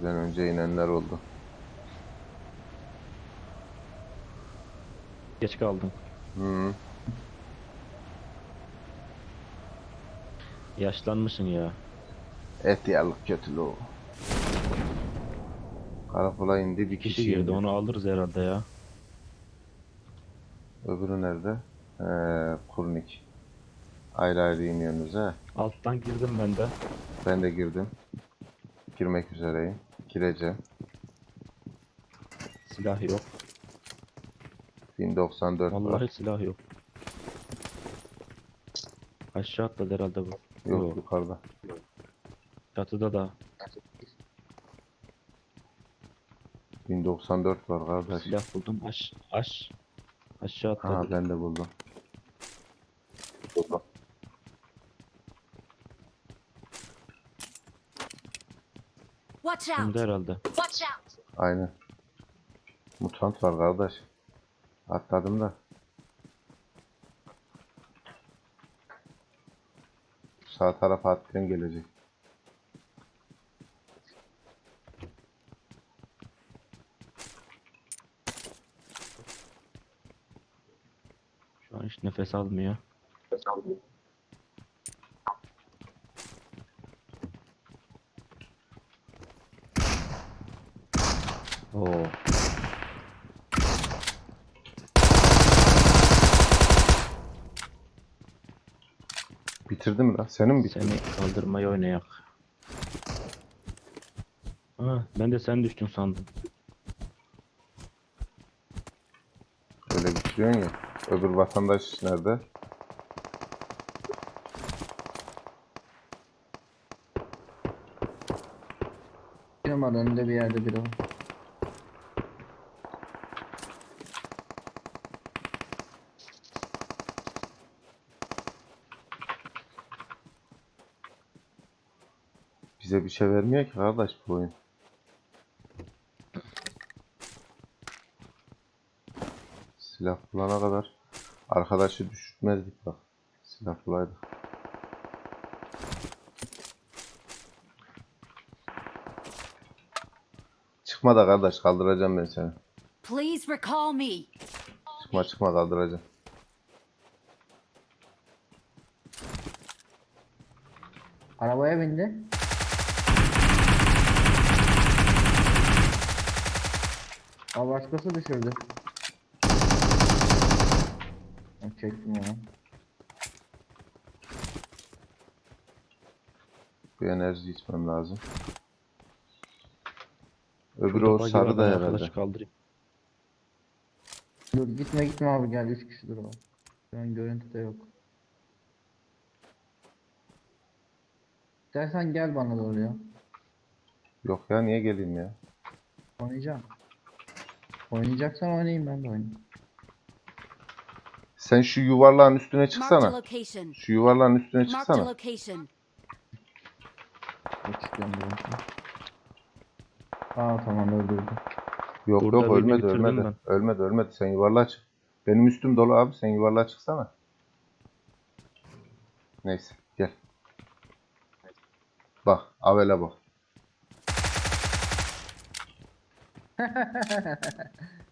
Bizden önce inenler oldu. Geç kaldın. Hı. Yaşlanmışsın ya. Et yarlık kötülüğü. Karakola indi bir kişi, kişi girdi onu alırız herhalde ya. Öbürü nerede? Ee, kurnik. Ayrı ayrı iniyorsunuz ha. Alttan girdim ben de. Ben de girdim. Girmek üzereyim. Gireceğim. Silah yok. 1094 Vallahi var. silah yok. Aşağı atladı herhalde bu. Yok Yok. yukarıda. Çatıda da 1094 var kardeş. silah buldum. Aş aş aşağı atladı. Ha ben de. Buldum. Watch out! Şimdi herhalde. Watch out! Aynen. Mutant var kardeş. Atladım da. Sağ tarafa atlayan gelecek. Şu an hiç nefes almıyor. Oo. Bitirdi mi lan? Senin mi bitti? Seni kaldırmayı oynayak. Ha, ben de sen düştün sandım. Öyle bitiriyorsun ya. Öbür vatandaş nerede? Numara önünde bir yerde biri var. Bize bir şey vermiyor ki kardeş bu oyun. Silah bulana kadar arkadaşı düşürtmezdik bak. Silah bulaydık. Çıkma da kardeş kaldıracağım ben seni. Please recall me. Çıkma çıkma kaldıracağım. Arabaya bindi. Aa başkası düşürdü. Ben çektim ya. Bir enerji içmem lazım. Öbürü o sarı da herhalde. kaldırayım. Dur gitme gitme abi gel 3 kişidir o. Şu an görüntüde yok. İstersen gel bana doğru ya. Yok ya niye geleyim ya? Oynayacağım. Oynayacaksan oynayayım ben de oynayayım. Sen şu yuvarlağın üstüne çıksana. Şu yuvarlağın üstüne çıksana. çıkıyorum. Aa tamam öldürdüm. Yok Burada yok ölmedi ölmedi. ben. Ölmedi ölmedi sen yuvarlağa çık. Benim üstüm dolu abi sen yuvarlağa çıksana. Neyse gel. Bak Avel'e bak.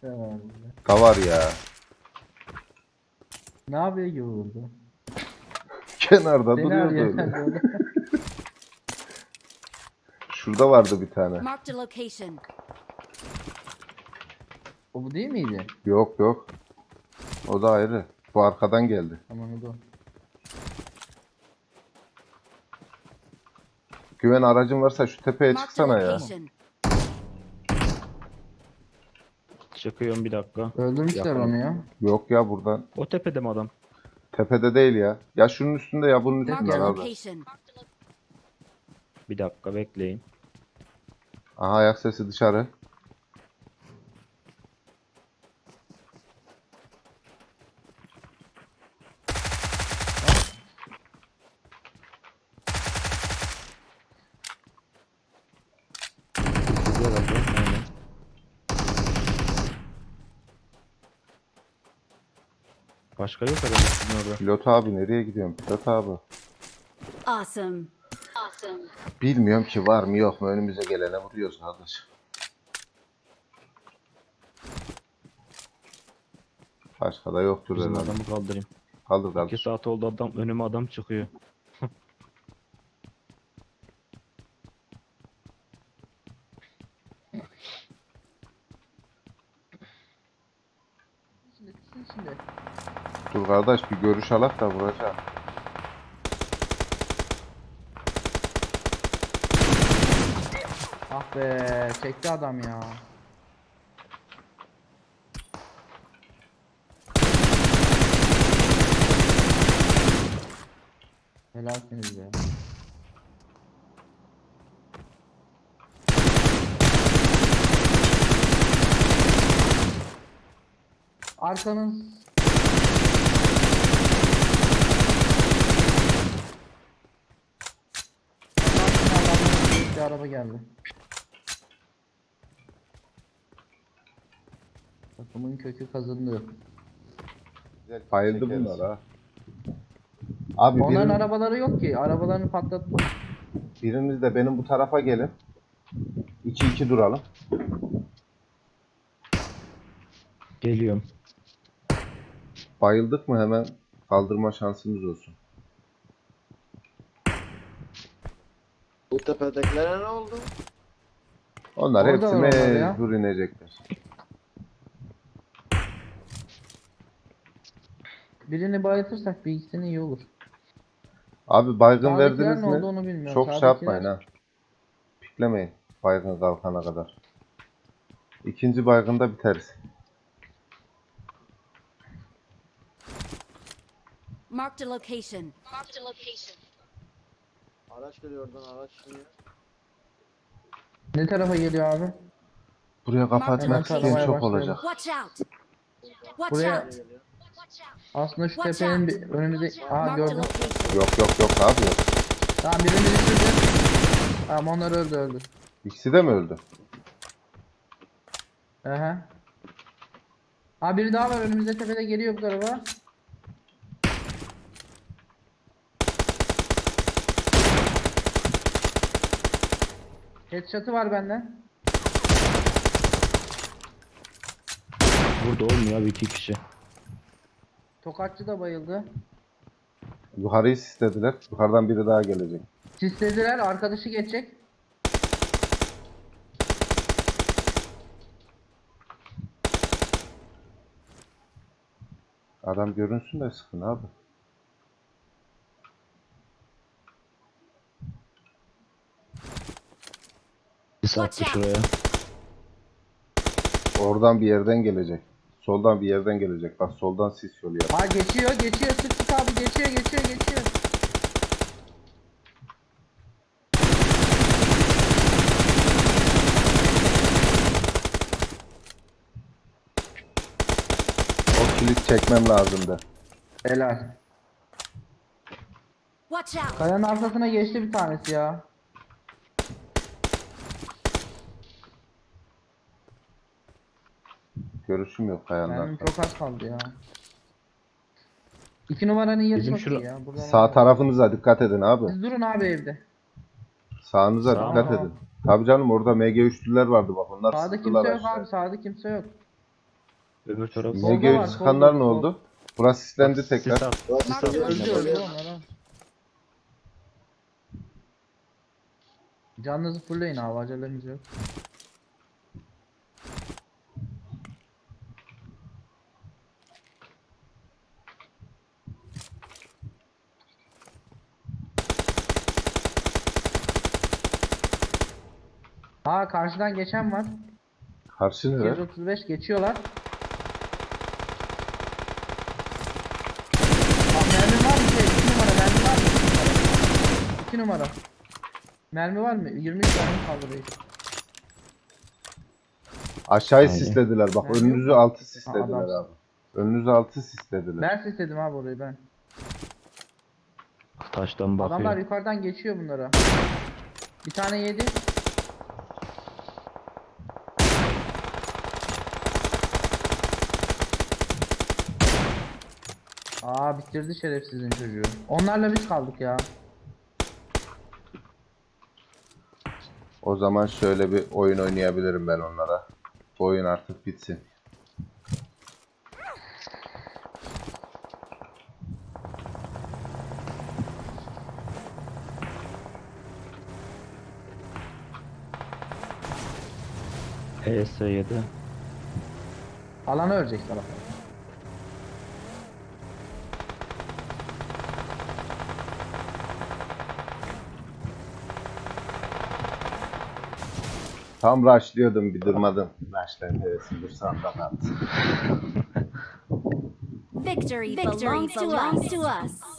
Tamam. Da var ya. Ne yapıyor gibi vurdu? Kenarda Seni duruyordu arıyor. öyle. böyle. Şurada vardı bir tane. Marked a location. o bu değil miydi? Yok yok. O da ayrı. Bu arkadan geldi. Tamam o da. o. Güven aracın varsa şu tepeye Marked a çıksana ya. location. Çıkıyorum bir dakika. Öldürmüşler Yakın. onu ya. Yok ya buradan. O tepede mi adam? Tepede değil ya. Ya şunun üstünde ya bunun Marked üstünde a abi. location. Bir dakika bekleyin. Aha ayak sesi dışarı. Bitirdi herhalde. Aynen. Başka yok herhalde sizin orada. Pilot abi nereye gidiyorsun? Pilot abi. Awesome. Awesome. Bilmiyorum ki var mı yok mu önümüze gelene vuruyoruz kardeş. Başka da yoktur Bizim herhalde. adamı kaldırayım. Kaldır 2 kaldır. saat oldu adam önüme adam çıkıyor. Şimdi şimdi. Dur kardeş bir görüş alak da vuracağım. Ah be çekti adam ya. Helalsiniz be. Arkanız bir araba geldi. Takımın kökü kazındı. Bayıldı bunlar ha. Abi Onların birin- arabaları yok ki. Arabalarını patlat. biriniz de benim bu tarafa gelin. 2-2 duralım. Geliyorum. Bayıldık mı hemen kaldırma şansımız olsun. Tepedekilere ne oldu? Onlar Orada hepsi var onlar ya. mecbur inecekler. Birini bayıltırsak bir ikisini iyi olur. Abi baygın Sağdakiler verdiniz ne mi? oldu onu bilmiyorum. Çok şey Sağdakiler- yapmayın ha. Piklemeyin baygın kalkana kadar. İkinci baygında biteriz. Marked a location. Marked a location. Araç geliyor oradan araç iniyor. Ne tarafa geliyor abi? Buraya kapatmak Hemen isteyen çok başlayalım. olacak. Watch out. Watch Buraya- out. Aslında şu Watch tepenin out. bir önümüzde... Aa Marked a gördüm. location. Yok yok yok abi yok. Tamam birini düşürdüm. Tamam onlar öldü öldü. İkisi de mi öldü? Aha. Aa biri daha var önümüzde tepede geliyor bu tarafa. Headshot'ı var benden. Burada olmuyor abi iki kişi. Tokatçı da bayıldı. Yukarıyı sislediler. Yukarıdan biri daha gelecek. Sislediler arkadaşı geçecek. Adam görünsün de sıkın abi. Watch out. şuraya. Oradan bir yerden gelecek. Soldan bir yerden gelecek. Bak soldan sis yolu yap. Ha geçiyor geçiyor sık sık abi geçiyor geçiyor geçiyor. O kilit çekmem lazımdı. Helal. Watch out. Kayanın arkasına geçti bir tanesi ya. Görüşüm yok kayanlar. Benim çok az kaldı ya. İki numaranın yeri Bizim çok şura- iyi ya. Buradan Sağ tarafınıza dikkat edin abi. Siz durun abi evde. Sağınıza Sağ- dikkat edin. Tabii canım orada MG3'lüler vardı bak onlar Sağda sıktılar kimse yok aşağı. abi. Sağda kimse yok. Öbür taraf. Solda var, MG3 solda, sıkanlar ne solda. oldu? Burası sislendi tekrar. Sis at. Sis at. a Öldü Yine öldü bak. onlar ha. Canınızı fullleyin abi acelemiz yok. Aa karşıdan geçen var. Karşı nere? 235 geçiyorlar. Aa, mermi var mı? Şey, 2 numara mermi var mı? 2 numara. Mermi var mı? 23 tane kaldı reis. Aşağıyı Aynen. sislediler bak Nerede? önünüzü altı Ha, sislediler adam. abi. Önünüzü altı sislediler. Ben istedim abi orayı ben. Taştan bakıyor. Adamlar yukarıdan geçiyor bunlara. Bir tane yedi. Aa bitirdi şerefsizin çocuğu. Onlarla biz kaldık ya. O zaman şöyle bir oyun oynayabilirim ben onlara. Bu oyun artık bitsin. ES7. Alanı örecek salak. Tam rushlıyordum bir durmadım. Rush'tan neresi dursam da. Victory, belongs, to us.